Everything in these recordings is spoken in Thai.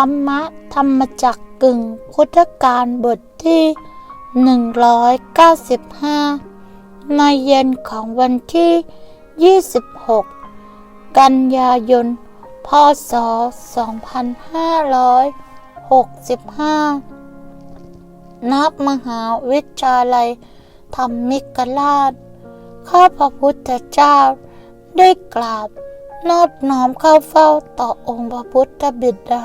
รรมะธรรมจักกึ่งพุทธการบทที่ 195 ในเย็นของวันที่ 26 กันยายน พศ 2565 นับมหาวิทยาลัยธรรมิกราช ข้าพระพุทธเจ้าได้กราบนอบน้อมเข้าเฝ้าต่อองค์พระพุทธบิดา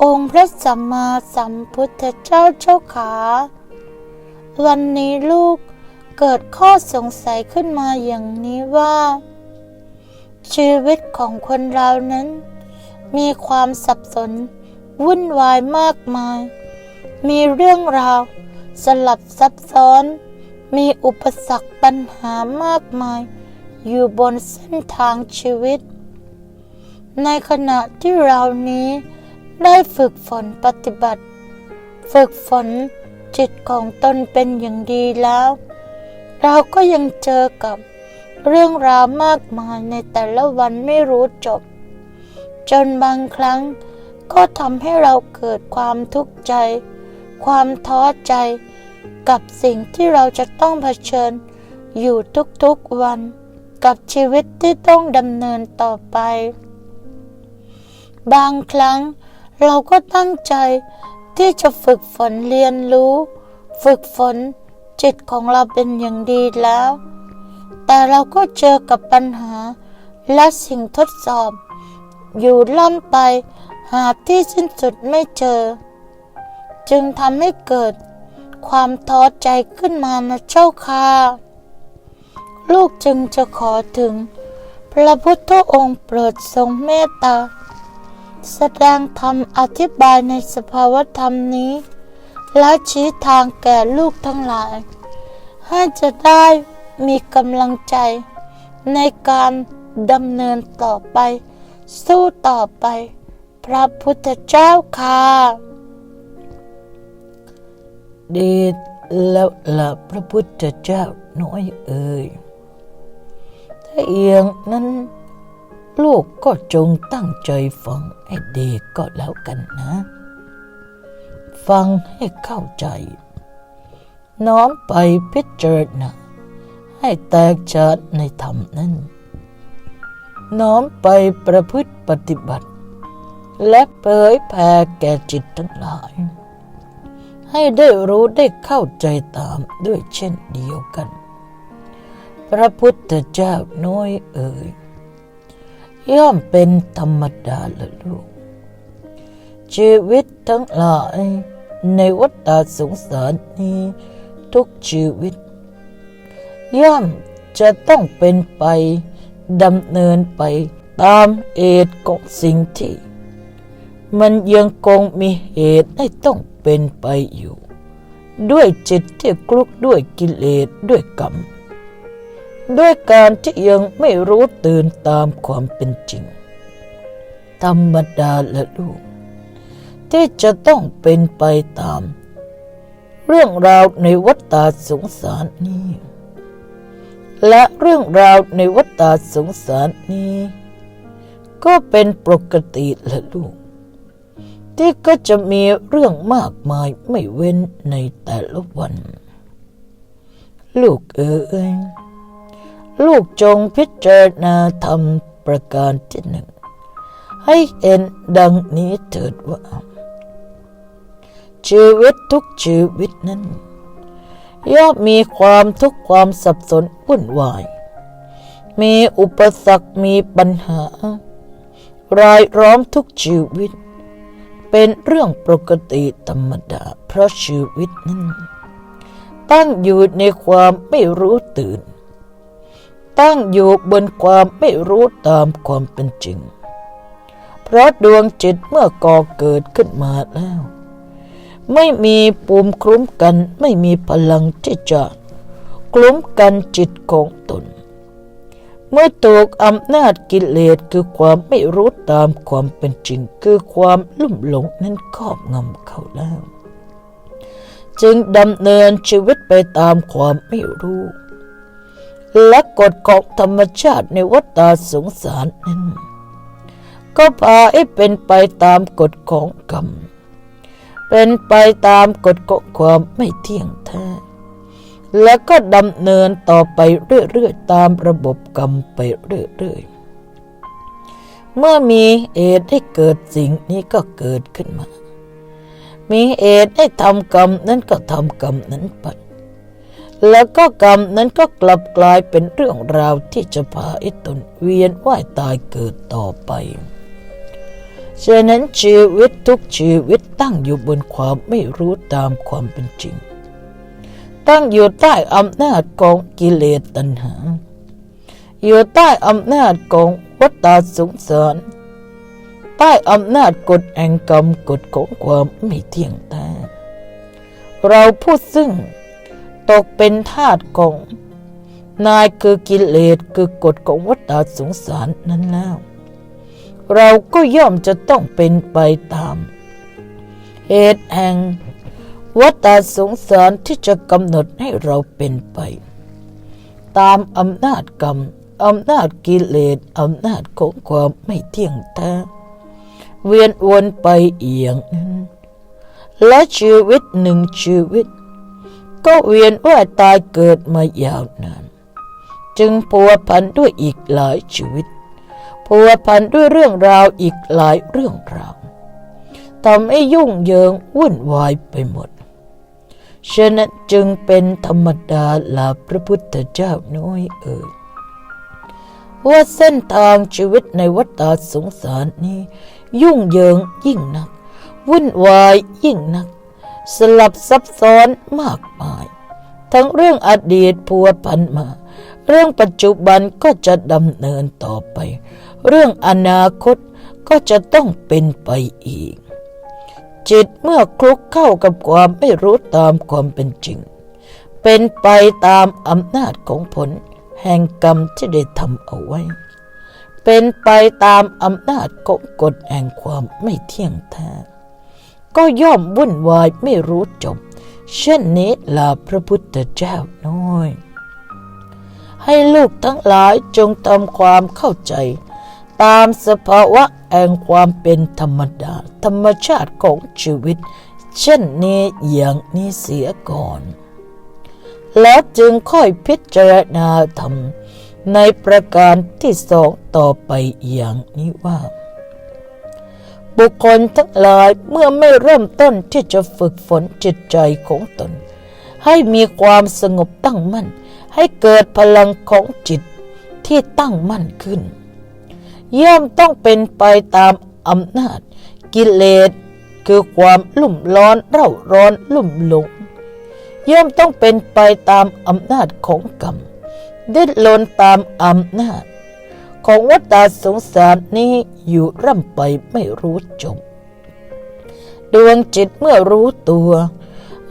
องค์พระสัมมาสัมพุทธเจ้าเจ้าขา วันนี้ลูกเกิดข้อสงสัยขึ้นมาอย่างนี้ว่า ชีวิตของคนเรานั้น มีความสับสน วุ่นวายมากมาย มีเรื่องราว สลับซับซ้อน มีอุปสรรคปัญหามากมาย อยู่บนเส้นทางชีวิต ในขณะที่เรานี้ ได้ฝึกฝนปฏิบัติ ฝึกฝนจิตของตนเป็นอย่างดีแล้ว เราก็ยังเจอกับเรื่องราวมากมายในแต่ละวันไม่รู้จบ จนบางครั้งก็ทำให้เราเกิดความทุกข์ใจ ความท้อใจ กับสิ่งที่เราจะต้องเผชิญอยู่ทุกๆวัน กับชีวิตที่ต้องดำเนินต่อไป บางครั้ง เราก็ตั้งใจที่จะฝึกฝนเรียนรู้ ฝึกฝนจิตของเราเป็นอย่างดีแล้ว แต่เราก็เจอกับปัญหาและสิ่งทดสอบ อยู่ล่ำไปหาที่สิ้นสุดไม่เจอ จึงทำให้เกิดความท้อใจขึ้นมานะเจ้าค่ะลูกจึงจะขอถึง พระพุทธองค์โปรดทรงเมตตา แสดงธรรมอธิบายในสภาวธรรมนี้ และชี้ทางแก่ลูกทั้งหลาย ให้จะได้มีกำลังใจ ในการดำเนินต่อไป สู้ต่อไป พระพุทธเจ้าค่ะเดชแล้วละพระพุทธเจ้าน้อยเอ่ยถ้าเอียงนั้น ลูกก็จงตั้งใจฟังให้ดีก็แล้วกันนะ ฟังให้เข้าใจ น้อมไปพิจารณาให้แตกฉานในธรรมนั้น น้อมไปประพฤติปฏิบัติ และเผยแผ่แก่จิตทั้งหลาย ให้ได้รู้ได้เข้าใจตามด้วยเช่นเดียวกัน พระพุทธเจ้าน้อยเอ่ย ย่อมเป็นธรรมดาละลูก ชีวิตทั้งหลายในวัฏสงสารนี้ทุกชีวิต ย่อมจะต้องเป็นไปดำเนินไปตามเหตุของสิ่งที่ มันยังคงมีเหตุให้ต้องเป็นไปอยู่ ด้วยจิตที่คลุกด้วยกิเลสด้วยกรรม ด้วยการที่ยังไม่รู้ตื่นตามความเป็นจริง ธรรมดาละลูก ที่จะต้องเป็นไปตาม เรื่องราวในวัฏฏาสงสารนี้ และเรื่องราวในวัฏฏาสงสารนี้ ก็เป็นปกติละลูก ที่ก็จะมีเรื่องมากมายไม่เว้นในแต่ละวัน ลูกเอ๋ย ลูกจงพิจารณาธรรมประการที่หนึ่ง ให้เห็นดังนี้เถิดว่า ชีวิตทุกชีวิตนั้นย่อมมีความทุกข์ความสับสนวุ่นวาย มีอุปสรรคมีปัญหารายล้อมทุกชีวิต เป็นเรื่องปกติธรรมดาเพราะชีวิตนั้น ตั้งอยู่ในความไม่รู้ตื่น ตั้งอยู่บนความไม่รู้ตามความเป็นจริง เพราะดวงจิตเมื่อก่อเกิดขึ้นมาแล้ว ไม่มีภูมิคุ้มกันไม่มีพลังที่จะกลุ้มกันจิตของตน เมื่อถูกอำนาจกิเลสคือความไม่รู้ตามความเป็นจริง คือความลุ่มหลงนั้นครอบงำเขาแล้ว จึงดำเนินชีวิตไปตามความไม่รู้ และกฎของธรรมชาติในวัฏฏะสงสารนั้นก็พาให้เป็นไปตามกฎของกรรม เป็นไปตามกฎของความไม่เที่ยงแท้ แล้วก็ดำเนินต่อไปเรื่อยๆตามระบบกรรมไปเรื่อยๆ เมื่อมีเหตุให้เกิดสิ่งนี้ก็เกิดขึ้นมา มีเหตุให้ทำกรรมนั้นก็ทำกรรมนั้นไป แล้วก็กรรมนั้นก็กลับกลายเป็นเรื่องราวที่จะพาให้ตนเวียนว่ายตายเกิดต่อไปฉะนั้นชีวิตทุกชีวิตตั้งอยู่บนความไม่รู้ตามความเป็นจริง ตั้งอยู่ใต้อำนาจของกิเลสตัณหา อยู่ใต้อำนาจของวัฏฏะสงสารใต้อำนาจกฎแห่งกรรมกฎของความไม่เที่ยงแท้เราผู้ซึ่ง ตกเป็นทาสของ นายคือกิเลสคือกฎของวัฏฏสงสารนั้นแล้ว เราก็ย่อมจะต้องเป็นไปตาม เหตุแห่งวัฏฏสงสารที่จะกำหนดให้เราเป็นไป ตามอำนาจกรรมอำนาจกิเลสอำนาจของความไม่เที่ยงแท้เวียนวนไปเอียง และชีวิตหนึ่งชีวิต ก็เวียนว่ายตายเกิดมายาวนาน จึงพัวพันด้วยอีกหลายชีวิตพัวพันด้วยเรื่องราวอีกหลายเรื่องราวทำให้ยุ่งเหยิงวุ่นวายไปหมดฉะนั้นจึงเป็นธรรมดาลาพระพุทธเจ้าน้อยเอ่ยว่าเส้นทางชีวิตในวัฏสงสารนี้ ยุ่งเหยิงยิ่งนัก วุ่นวายยิ่งนัก สลับซับซ้อนมากมาย ทั้งเรื่องอดีตพัวพันมา เรื่องปัจจุบันก็จะดำเนินต่อไป เรื่องอนาคตก็จะต้องเป็นไปอีก จิตเมื่อคลุกเข้ากับความไม่รู้ตามความเป็นจริง เป็นไปตามอำนาจของผล แห่งกรรมที่ได้ทำเอาไว้ เป็นไปตามอำนาจของกฎแห่งความไม่เที่ยงแท้ ก็ย่อมวุ่นวายไม่รู้จบ เช่นนี้ลาพระพุทธเจ้าน้อย ให้ลูกทั้งหลายจงทำความเข้าใจ ตามสภาวะแห่งความเป็นธรรมดา ธรรมชาติของชีวิต เช่นนี้อย่างนี้เสียก่อน แล้วจึงค่อยพิจารณาธรรมในประการที่สองต่อไปอย่างนี้ว่า บุคคลทั้งหลายเมื่อไม่เริ่มต้นที่จะฝึกฝนจิตใจของตน ให้มีความสงบตั้งมั่น ให้เกิดพลังของจิตที่ตั้งมั่นขึ้น ย่อมต้องเป็นไปตามอำนาจ กิเลสคือความลุ่มร้อนเร่าร้อนลุ่มหลงย่อมต้องเป็นไปตามอำนาจของกรรมดิ้นรนตามอำนาจ ของวัฏฏะสงสารนี้อยู่ร่ำไปไม่รู้จบ ดวงจิตเมื่อรู้ตัว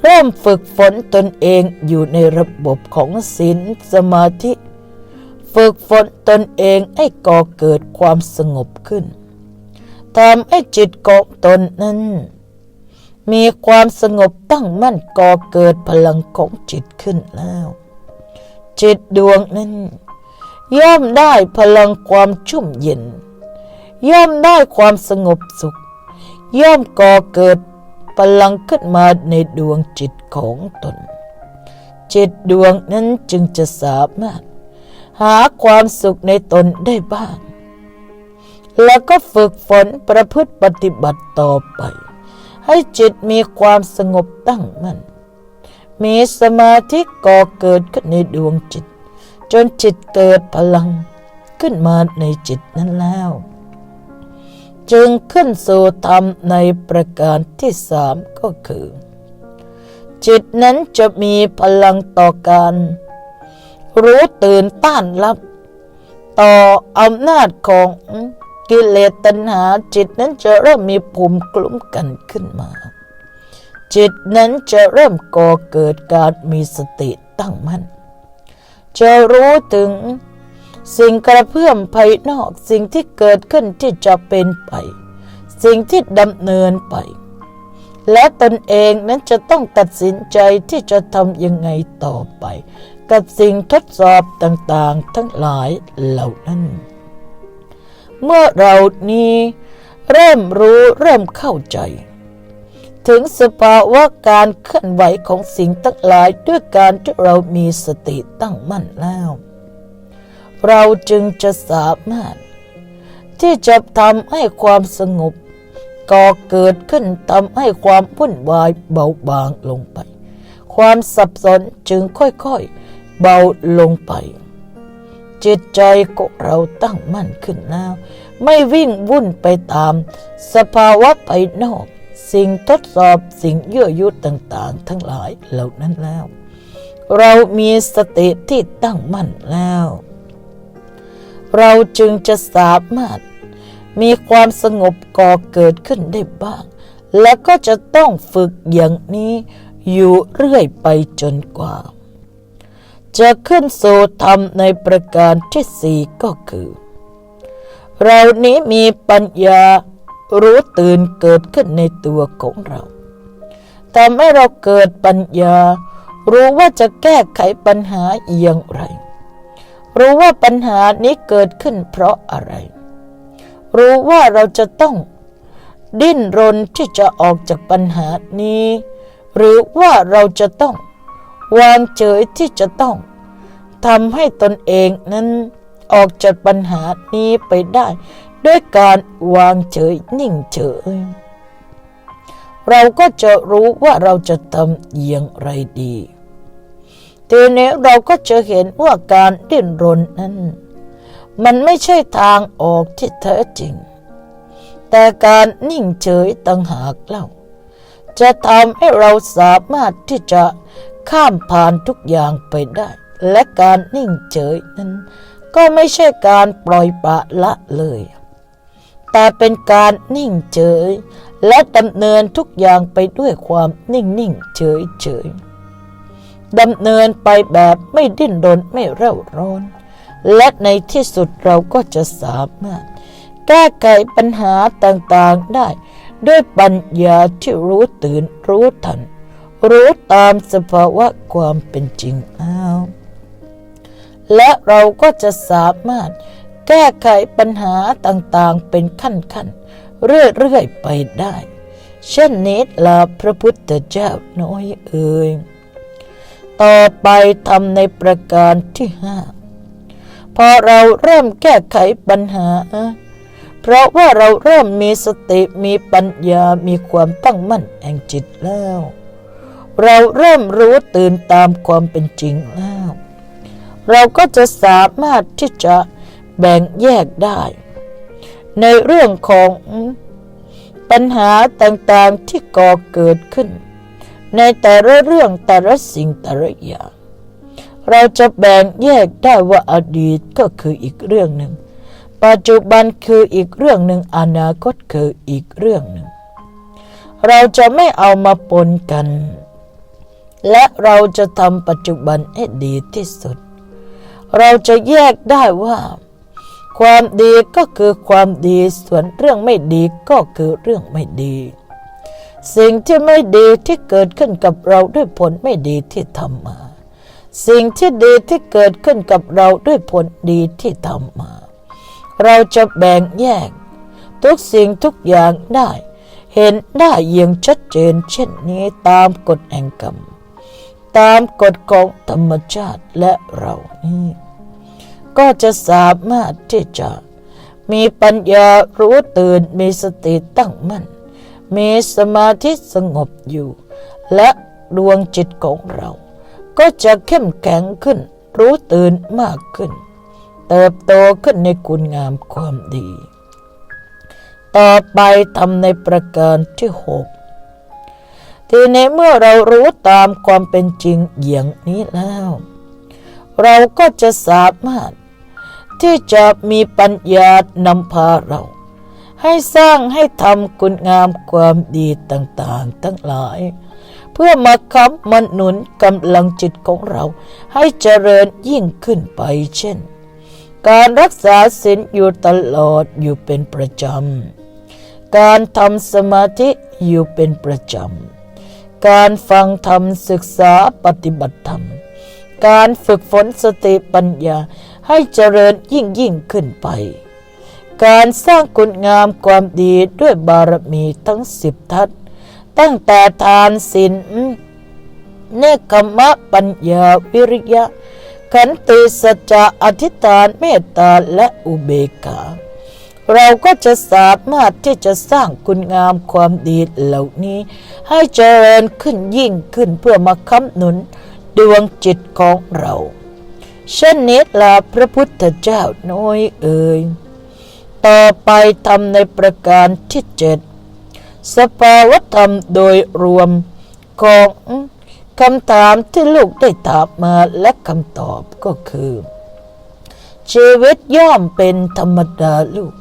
เริ่มฝึกฝนตนเองอยู่ในระบบของศีลสมาธิ ฝึกฝนตนเองให้ก่อเกิดความสงบขึ้นทำให้จิตของตนนั้น มีความสงบตั้งมั่นก่อเกิดพลังของจิตขึ้นแล้ว จิตดวงนั้น ย่อมได้พลังความชุ่มเย็น ย่อมได้ความสงบสุข ย่อมก่อเกิดพลังขึ้นมาในดวงจิตของตน จิตดวงนั้นจึงจะสามารถ หาความสุขในตนได้บ้าง แล้วก็ฝึกฝนประพฤติปฏิบัติต่อไป ให้จิตมีความสงบตั้งมั่นมีสมาธิก่อเกิดขึ้นในดวงจิต จนจิตเกิดพลังขึ้นมาในจิตนั้นแล้ว จึงขึ้นสู่ธรรมในประการที่สามก็คือ จิตนั้นจะมีพลังต่อการ รู้ตื่นต้านรับ ต่ออำนาจของกิเลสตัณหาจิตนั้นจะเริ่มมีภูมิกลุ้มกันขึ้นมา จิตนั้นจะเริ่มก่อเกิดการมีสติตั้งมั่น จะรู้ถึง สิ่งกระเพื่อมภายนอก สิ่งที่เกิดขึ้นที่จะเป็นไป สิ่งที่ดำเนินไป และตนเองนั้นจะต้องตัดสินใจที่จะทำยังไงต่อไป กับสิ่งทดสอบต่างๆ ทั้งหลายเหล่านั้น เมื่อเรานี้เริ่มรู้เริ่มเข้าใจ ถึงสภาวะการเคลื่อนไหวของสิ่งทั้งหลายด้วยการที่เรามีสติตั้งมั่นแล้ว เราจึงจะสามารถ ที่จะทำให้ความสงบก่อเกิดขึ้นทำให้ความวุ่นวายเบาบางลงไป ความสับสนจึงค่อยๆ เบาลงไป จิตใจของเราตั้งมั่นขึ้นแล้ว ไม่วิ่งวุ่นไปตาม สภาวะภายนอก สิ่งทดสอบสิ่งยั่วยุต่างๆ ทั้งหลายเหล่านั้นแล้ว เรามีสติที่ตั้งมั่นแล้ว เราจึงจะสามารถมีความสงบก่อเกิดขึ้นได้บ้าง และก็จะต้องฝึกอย่างนี้อยู่เรื่อยไปจนกว่า จะขึ้นสู่ธรรมในประการที่สี่ก็คือ เรานี้มีปัญญา รู้ตื่นเกิดขึ้นในตัวของเราทำให้เราเกิดปัญญา รู้ว่าจะแก้ไขปัญหาอย่างไร รู้ว่าปัญหานี้เกิดขึ้นเพราะอะไร รู้ว่าเราจะต้องดิ้นรนที่จะออกจากปัญหานี้ หรือว่าเราจะต้องวางเฉยที่จะต้องทำให้ตนเองนั้นออกจากปัญหานี้ไปได้ ด้วยการวางเฉยนิ่งเฉย เราก็จะรู้ว่าเราจะทำอย่างไรดี ทีนี้เราก็จะเห็นว่าการดิ้นรนนั้น มันไม่ใช่ทางออกที่แท้จริง แต่การนิ่งเฉยต่างหากเล่า จะทำให้เราสามารถที่จะข้ามผ่านทุกอย่างไปได้ และการนิ่งเฉยนั้นก็ไม่ใช่การปล่อยปละละเลย แต่เป็นการนิ่งเฉย และดำเนินทุกอย่างไปด้วยความนิ่งนิ่งเฉยเฉยดำเนินไปแบบไม่ดิ้นรนไม่เร่าร้อน และในที่สุดเราก็จะสามารถ แก้ไขปัญหาต่างๆได้ ด้วยปัญญาที่รู้ตื่นรู้ทัน รู้ตามสภาวะความเป็นจริงอ้าวและเราก็จะสามารถ แก้ไขปัญหาต่างๆเป็นขั้นๆ เรื่อยๆไปได้ เช่นนี้ลาพระพุทธเจ้าน้อยเอ่ยต่อไปทำในประการที่ห้าพอเราเริ่มแก้ไขปัญหา เพราะว่าเราเริ่มมีสติมีปัญญามีความตั้งมั่นแห่งจิตแล้ว เราเริ่มรู้ตื่นตามความเป็นจริงแล้ว เราก็จะสามารถที่จะ แบ่งแยกได้ ในเรื่องของปัญหาต่างๆที่ก่อเกิดขึ้น ในแต่ละเรื่องแต่ละสิ่งแต่ละอย่าง เราจะแบ่งแยกได้ว่าอดีตก็คืออีกเรื่องหนึ่ง ปัจจุบันคืออีกเรื่องหนึ่งอนาคตคืออีกเรื่องหนึ่ง เราจะไม่เอามาปนกัน และเราจะทำปัจจุบันให้ดีที่สุด เราจะแยกได้ว่า ความดีก็คือความดีส่วนเรื่องไม่ดีก็คือเรื่องไม่ดี สิ่งที่ไม่ดีที่เกิดขึ้นกับเราด้วยผลไม่ดีที่ทำมา สิ่งที่ดีที่เกิดขึ้นกับเราด้วยผลดีที่ทำมา เราจะแบ่งแยก ทุกสิ่งทุกอย่างได้ เห็นได้อย่างชัดเจนเช่นนี้ตามกฎแห่งกรรม ตามกฎของธรรมชาติและเรานี่ ก็จะสามารถที่จะ มีปัญญารู้ตื่นมีสติตั้งมั่น มีสมาธิสงบอยู่ และดวงจิตของเรา ก็จะเข้มแข็งขึ้น รู้ตื่นมากขึ้น เติบโตขึ้นในคุณงามความดี ต่อไปทำในประการที่หกทีนี้เมื่อเรารู้ตามความเป็นจริงอย่างนี้แล้ว เราก็จะสามารถ ที่จะมีปัญญานำพาเรา ให้สร้างให้ทำคุณงามความดีต่างๆ ทั้งหลาย เพื่อมาค้ำมันหนุนกำลังจิตของเราให้เจริญยิ่งขึ้นไปเช่น การรักษาศีลอยู่ตลอดอยู่เป็นประจำ การทำสมาธิอยู่เป็นประจำ การฟังธรรมศึกษาปฏิบัติธรรม การฝึกฝนสติปัญญา ให้เจริญยิ่งยิ่งขึ้นไป การสร้างคุณงามความดีด้วยบารมีทั้งสิบทัศตั้งแต่ทานศีลเนคขมะปัญญาวิริยะ ขันติสัจจะอธิษฐานเมตตาและอุเบกขาเราก็จะสามารถที่จะสร้างคุณงามความดีเหล่านี้ ให้เจริญขึ้นยิ่งขึ้นเพื่อมาค้ำหนุนดวงจิตของเรา เช่นนี้ลาพระพุทธเจ้าน้อยเอ่ย ต่อไปทำในประการที่เจ็ดสภาวธรรมโดยรวมของคำถามที่ลูกได้ถามมาและคำตอบก็คือ ชีวิตย่อมเป็นธรรมดาลูก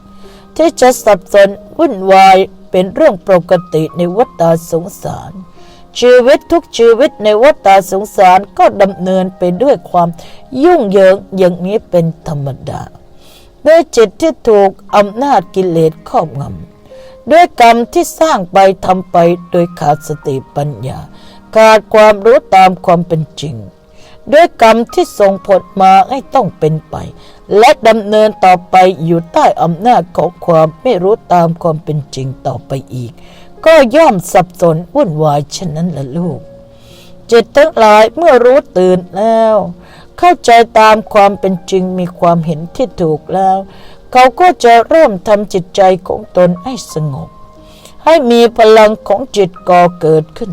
ที่จะสับสนวุ่นวายเป็นเรื่องปกติในวัฏสงสาร ชีวิตทุกชีวิตในวัฏสงสารก็ดำเนินไปด้วยความยุ่งเหยิงอย่างนี้เป็นธรรมดา ด้วยจิตที่ถูกอำนาจกิเลสครอบงำด้วยกรรมที่สร้างไปทำไปโดยขาดสติปัญญา ขาดความรู้ตามความเป็นจริง ด้วยกรรมที่ส่งผลมาให้ต้องเป็นไป และดำเนินต่อไปอยู่ใต้อำนาจของความไม่รู้ตามความเป็นจริงต่อไปอีก ก็ย่อมสับสนวุ่นวายฉะนั้นละลูก จิตทั้งหลายเมื่อรู้ตื่นแล้ว เข้าใจตามความเป็นจริงมีความเห็นที่ถูกแล้ว เขาก็จะเริ่มทำจิตใจของตนให้สงบ ให้มีพลังของจิตก่อเกิดขึ้น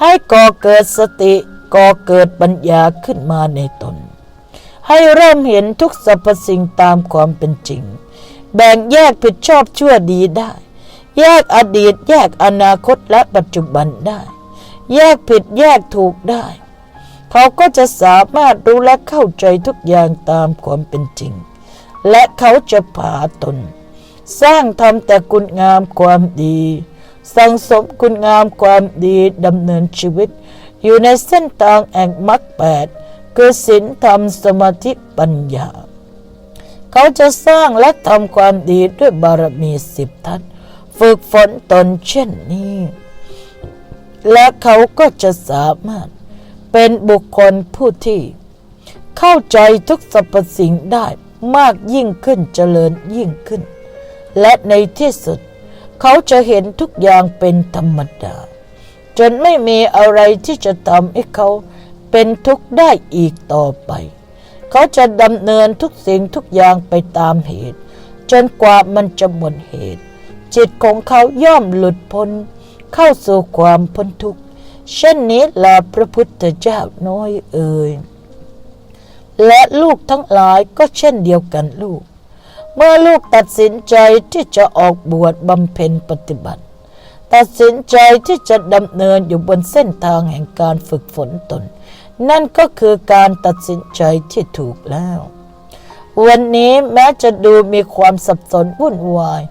ให้ก่อเกิดสติก่อเกิดปัญญาขึ้นมาในตน ให้เริ่มเห็นทุกสรรพสิ่งตามความเป็นจริง แบ่งแยกผิดชอบชั่วดีได้ แยกอดีต แยกอนาคตและปัจจุบันได้ แยกผิดแยกถูกได้ เขาก็จะสามารถรู้และเข้าใจทุกอย่างตามความเป็นจริง และเขาจะผาตน สร้างทำแต่คุณงามความดี สังสมคุณงามความดีดำเนินชีวิต อยู่ในเส้นทางแห่งมรรคแปดคือศีลธรรมสมาธิปัญญา เขาจะสร้างและทำความดีด้วยบารมีสิบทัศน ฝึกฝนตนเช่นนี้ และเขาก็จะสามารถเป็นบุคคลผู้ที่ เข้าใจทุกสรรพสิ่งได้มากยิ่งขึ้นเจริญยิ่งขึ้น และในที่สุด เขาจะเห็นทุกอย่างเป็นธรรมดา จนไม่มีอะไรที่จะทำให้เขาเป็นทุกข์ได้อีกต่อไป เขาจะดำเนินทุกสิ่งทุกอย่างไปตามเหตุ จนกว่ามันจะหมดเหตุ จิตของเขาย่อมหลุดพ้น เข้าสู่ความพ้นทุกข์เช่นนี้แหละพระพุทธเจ้าน้อยเอ่ยและลูกทั้งหลายก็เช่นเดียวกันลูก เมื่อลูกตัดสินใจที่จะออกบวชบำเพ็ญปฏิบัติ ตัดสินใจที่จะดำเนินอยู่บนเส้นทางแห่งการฝึกฝนตน นั่นก็คือการตัดสินใจที่ถูกแล้ว วันนี้แม้จะดูมีความสับสนวุ่นวาย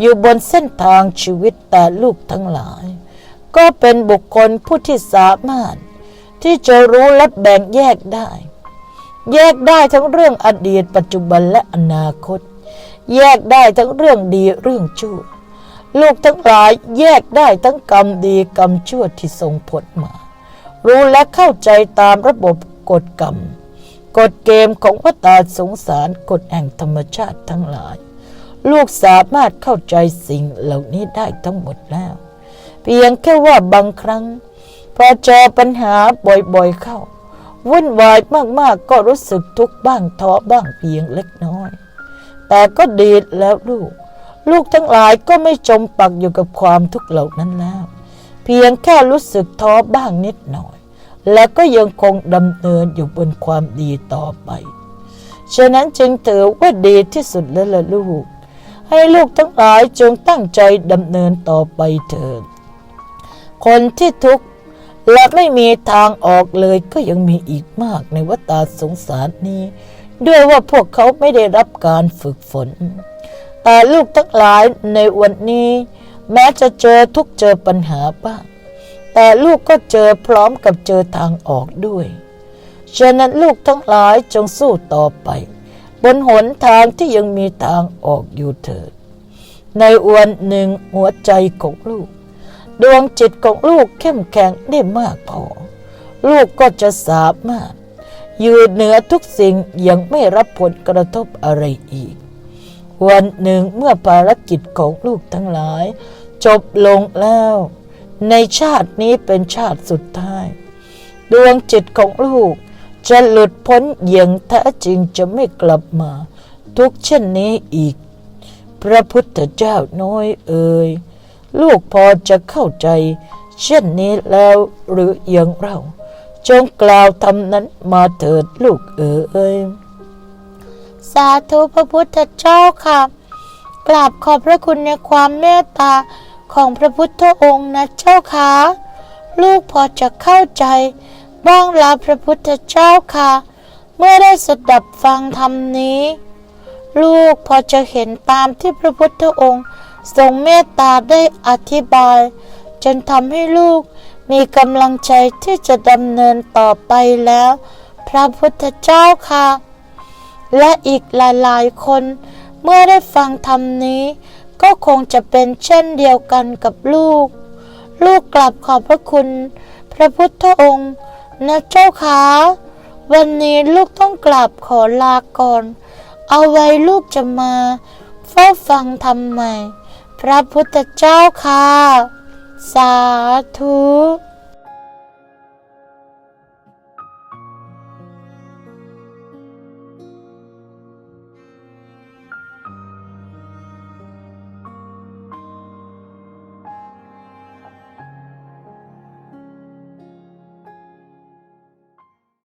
อยู่บนเส้นทางชีวิตแต่ลูกทั้งหลาย ก็เป็นบุคคลผู้ที่สามารถ ที่จะรู้และแบ่งแยกได้ แยกได้ทั้งเรื่องอดีตปัจจุบันและอนาคต แยกได้ทั้งเรื่องดีเรื่องชั่ว ลูกทั้งหลายแยกได้ทั้งกรรมดีกรรมชั่วที่ส่งผลมา รู้และเข้าใจตามระบบกฎกรรมกฎเกมของวัฏสงสารกฎแห่งธรรมชาติทั้งหลาย ลูกสามารถเข้าใจสิ่งเหล่านี้ได้ทั้งหมดแล้ว เพียงแค่ว่าบางครั้ง พอเจอปัญหาบ่อยๆเข้า วุ่นวายมากๆก็รู้สึกทุกข์บ้างท้อบ้างเพียงเล็กน้อย แต่ก็ดีแล้วลูก ลูกทั้งหลายก็ไม่จมปักอยู่กับความทุกข์เหล่านั้นแล้ว เพียงแค่รู้สึกท้อบ้างนิดหน่อย และก็ยังคงดำเนินอยู่บนความดีต่อไป ฉะนั้นจึงถือว่าดีที่สุดแล้วล่ะลูก ให้ลูกทั้งหลายจงตั้งใจดำเนินต่อไปเถิด คนที่ทุกข์และไม่มีทางออกเลยก็ยังมีอีกมากในวัฏสงสารนี้ ด้วยว่าพวกเขาไม่ได้รับการฝึกฝน แต่ลูกทั้งหลายในวันนี้ แม้จะเจอทุกเจอปัญหาบ้างแต่ลูกก็เจอพร้อมกับเจอทางออกด้วย ฉะนั้นลูกทั้งหลายจงสู้ต่อไป บนหนทางที่ยังมีทางออกอยู่เถิด ในวันหนึ่งหัวใจของลูก ดวงจิตของลูกเข้มแข็งได้มากพอ ลูกก็จะสามารถอยู่เหนือทุกสิ่งอย่างไม่รับผลกระทบอะไรอีก วันหนึ่งเมื่อภารกิจของลูกทั้งหลาย จบลงแล้ว ในชาตินี้เป็นชาติสุดท้าย ดวงจิตของลูก จะหลุดพ้นอย่างแท้จริงจะไม่กลับมา ทุกเช่นนี้อีก พระพุทธเจ้าน้อยเอ่ยลูกพอจะเข้าใจ เช่นนี้แล้วหรืออย่างเรา จงกล่าวทำนั้นมาเถิดลูกเอ๋ยสาธุพระพุทธเจ้าค่ะ กราบขอบพระคุณในความเมตตาของพระพุทธองค์นะเจ้าค่ะลูกพอจะเข้าใจ บ้างล้วพระพุทธเจ้าค่ะ เมื่อได้สดับฟังธรรมนี้ ลูกพอจะเห็นตามที่พระพุทธองค์ทรงเมตตาได้อธิบาย จนทำให้ลูกมีกำลังใจที่จะดำเนินต่อไปแล้ว พระพุทธเจ้าค่ะ และอีกหลายๆ คนเมื่อได้ฟังธรรมนี้ ก็คงจะเป็นเช่นเดียวกันกับลูก ลูกกลับขอบพระคุณ พระพุทธองค์ นะเจ้าคะวันนี้ลูกต้องกลับขอลาก่อน เอาไว้ลูกจะมาเฝ้าฟังทำใหม่ พระพุทธเจ้าค่ะ สาธุ